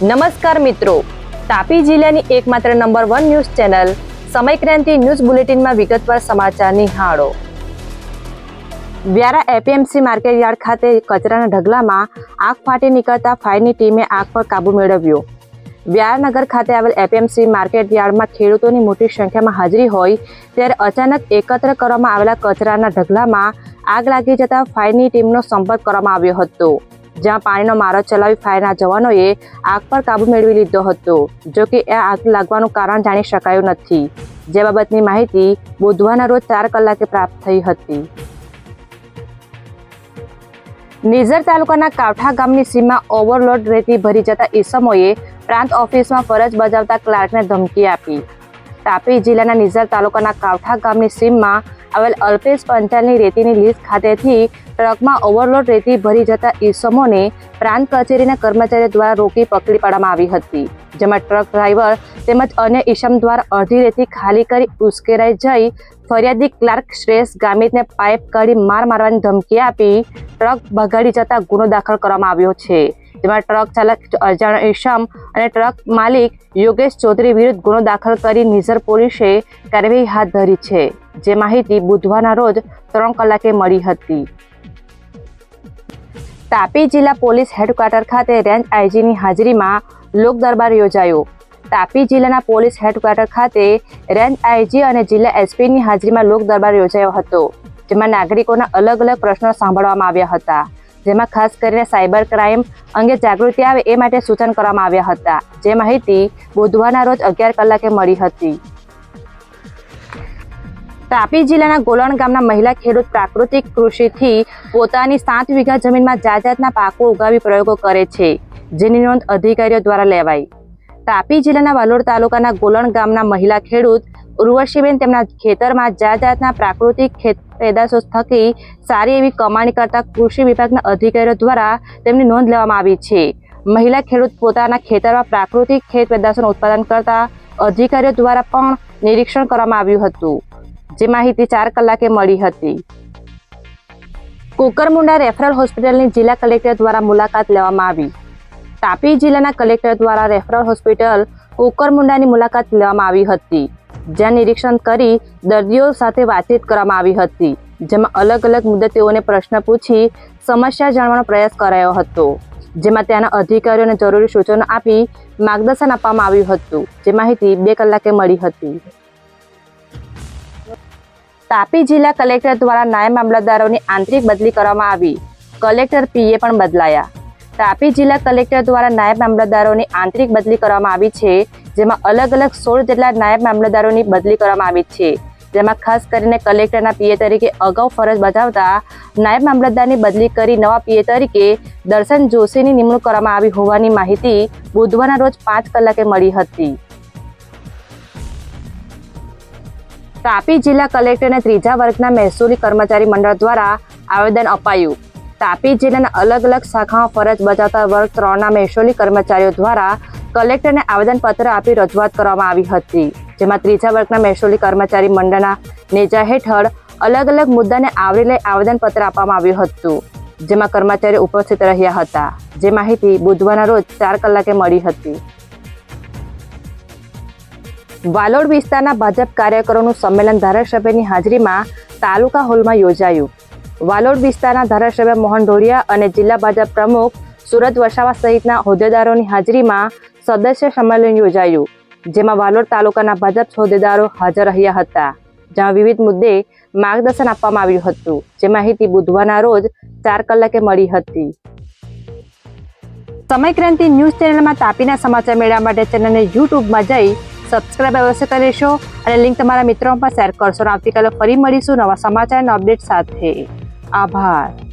નમસ્કાર મિત્રો. તાપી જિલ્લાની એકમાત્ર number one news channel Samaykranti news બુલેટિનમાં વિગતવાર સમાચાર નિહાળો. વ્યારા એપીએમસી માર્કેટ યાર્ડ ખાતે કચરાના ઢગલામાં આગ ફાટી નીકળતા ફાયરની ટીમે આગ પર કાબુ મેળવ્યો. વ્યારાનગર ખાતે આવેલ એપીએમસી માર્કેટ યાર્ડમાં ખેડૂતોની મોટી સંખ્યામાં હાજરી હોય, ત્યારે અચાનક એકત્ર કરવામાં આવેલા કચરાના ઢગલામાં આગ લાગી જતા ફાયરની ટીમનો સંપર્ક કરવામાં આવ્યો હતો. જ્યાં પાણીનો મારો ચલાવી ફાયરના જવાનોએ આગ પર કાબુ મેળવી લીધો હતો, જો કે આ આગ લાગવાનું કારણ જાણી શકાયું નથી. જે બાબતની માહિતી બુધવારના રોજ ચાર કલાકે પ્રાપ્ત થઈ હતી. નિઝર તાલુકાના કાવઠા ગામની સીમા ઓવરલોડ રેતી ભરી જતા ઈસમોએ પ્રાંત ઓફિસમાં ફરજ બજાવતા ક્લાર્કને ધમકી આપી. તાપી જિલ્લાના નિઝર તાલુકાના કાવઠા ગામની સીમમાં આવેલ અલ્પેશ પંચાલની રેતીની લીઝ ખાતેથી ટ્રકમાં ઓવરલોડ રેતી ભરી જતા ઈસમોને પ્રાંત કચેરીના કર્મચારીઓ દ્વારા રોકી પકડી પાડવામાં આવી હતી, જેમાં ટ્રક ડ્રાઈવર તેમજ અન્ય ઈસમ દ્વારા અડધી રેતી ખાલી કરી ઉશ્કેરાઈ જઈ ફરિયાદી ક્લાર્ક શ્રેષ ગામિતને પાઇપ કાઢી માર મારવાની ધમકી આપી ટ્રક ભગાડી જતા ગુનો દાખલ કરવામાં આવ્યો છે. જેમાં ટ્રક ચાલક અજાણ ઈશમ અને ટ્રક માલિક યોગેશ ચૌધરી વિરુદ્ધ ગુનો દાખલ કરી નિઝર પોલીસે કાર્યવાહી હાથ ધરી છે. જે માહિતી બુધવારના રોજ ત્રણ કલાકે મળી હતી. તાપી જિલ્લા પોલીસ હેડક્વાર્ટર ખાતે રેન્જ આઈજીની હાજરીમાં લોક દરબાર યોજાયો. તાપી જિલ્લાના પોલીસ હેડક્વાર્ટર ખાતે રેન્જ આઈજી અને જિલ્લા એસપીની હાજરીમાં લોક દરબાર યોજાયો હતો, જેમાં નાગરિકોના અલગ અલગ પ્રશ્નો સાંભળવામાં આવ્યા હતા. જેમાં ખાસ કરીને સાયબર ક્રાઇમ અંગે જાગૃતિ આવે એ માટે સૂચન કરવામાં આવ્યા હતા. જે માહિતી બુધવારના રોજ અગિયાર કલાકે મળી હતી. તાપી જિલ્લાના ગોલણ ગામના મહિલા ખેડૂત પ્રાકૃતિક કૃષિથી પોતાની સાત વીઘા જમીનમાં જાત જાતના પાકો ઉગાવી પ્રયોગો કરે છે, જેની નોંધ અધિકારીઓ દ્વારા લેવાઈ. તાપી જિલ્લાના વાલોડ તાલુકાના ગોલણ ગામના મહિલા ખેડૂત ઉર્વશીબેન તેમના ખેતરમાં જાત જાતના પ્રાકૃતિક ખેત પેદાશો થકી સારી એવી કમાણી કરતા કૃષિ વિભાગના અધિકારીઓ દ્વારા તેમની નોંધ લેવામાં આવી છે. મહિલા ખેડૂત પોતાના ખેતરમાં પ્રાકૃતિક ખેત પેદાશોનું ઉત્પાદન કરતા અધિકારીઓ દ્વારા પણ નિરીક્ષણ કરવામાં આવ્યું હતું. જે માહિતી ચાર કલાકે મળી હતી. કુકરમુંડા રેફરલ હોસ્પિટલની જિલ્લા કલેક્ટર દ્વારા મુલાકાત લેવામાં આવી. તાપી જિલ્લાના કલેક્ટર દ્વારા રેફરલ હોસ્પિટલ કુકરમુંડાની મુલાકાત લેવામાં આવી હતી. જ્યાં નિરીક્ષણ કરી દર્દીઓ સાથે વાતચીત કરવામાં આવી હતી, જેમાં અલગ અલગ મુદ્દે તેઓને પ્રશ્ન પૂછી સમસ્યા જાણવાનો પ્રયાસ કરાયો હતો. જેમાં ત્યાંના અધિકારીઓને જરૂરી સૂચનો આપી માર્ગદર્શન આપવામાં આવ્યું હતું. જે માહિતી બે કલાકે મળી હતી. તાપી જિલ્લા કલેક્ટર દ્વારા નાયબ મામલતદારોની આંતરિક બદલી કરવામાં આવી. કલેક્ટર પીએ પણ બદલાયા. તાપી જિલ્લા કલેક્ટર દ્વારા નાયબ મામલતદારોની આંતરિક બદલી કરવામાં આવી છે જેમાં અલગ અલગ સોળ જેટલા નાયબ મામલતદારોની બદલી કરવામાં આવી છે. જેમાં ખાસ કરીને કલેક્ટરના પીએ તરીકે અગાઉ ફરજ બજાવતા નાયબ મામલતદારની બદલી કરી નવા પીએ તરીકે દર્શન જોશીની નિમણૂક કરવામાં આવી હોવાની માહિતી બુધવારના રોજ પાંચ કલાકે મળી હતી. તાપી જિલ્લા કલેક્ટરને ત્રીજા વર્ગના મહેસૂલી કર્મચારી મંડળ દ્વારા આવેદન અપાયું. તાપી જિલ્લાના અલગ અલગ શાખામાં ફરજ બજાવતા વર્ગ ત્રણના મહેસૂલી કર્મચારીઓ દ્વારા કલેક્ટરને આવેદનપત્ર આપી રજૂઆત કરવામાં આવી હતી, જેમાં ત્રીજા વર્ગના મહેસૂલી કર્મચારી મંડળના નેજા હેઠળ અલગ અલગ મુદ્દાને આવરી લઈ આવેદનપત્ર આપવામાં આવ્યું હતું, જેમાં કર્મચારીઓ ઉપસ્થિત રહ્યા હતા. જે માહિતી બુધવારના રોજ ચાર કલાકે મળી હતી. વાલોડ વિસ્તારના ભાજપ કાર્યકરોનું સંમેલન ધારાસભ્યની હાજરીમાં તાલુકા હોલમાં યોજાયું. વાલોડ વિસ્તારના ધારાસભ્ય મોહન ઢોળિયા અને જિલ્લા ભાજપ પ્રમુખ સુરત વસાવા સહિતના હોદ્દેદારોની હાજરીમાં સદસ્ય સંમેલન યોજાયું, જેમાં વાલોડ તાલુકાના ભાજપ હોદ્દેદારો હાજર રહ્યા હતા. જ્યાં વિવિધ મુદ્દે માર્ગદર્શન આપવામાં આવ્યું હતું, જે માહિતી બુધવારના રોજ ચાર કલાકે મળી હતી. સમયક્રાંતિ ન્યૂઝ ચેનલમાં તાપીના સમાચાર મેળવવા માટે ચેનલને યુટ્યુબમાં જઈ સબસ્ક્રાઇબ અવશ્ય લેશો અને લિંક તમારા મિત્રોમાં પણ શેર કરશો. આવતીકાલે ફરી મળીશું નવા સમાચારના અપડેટ સાથે. આભાર.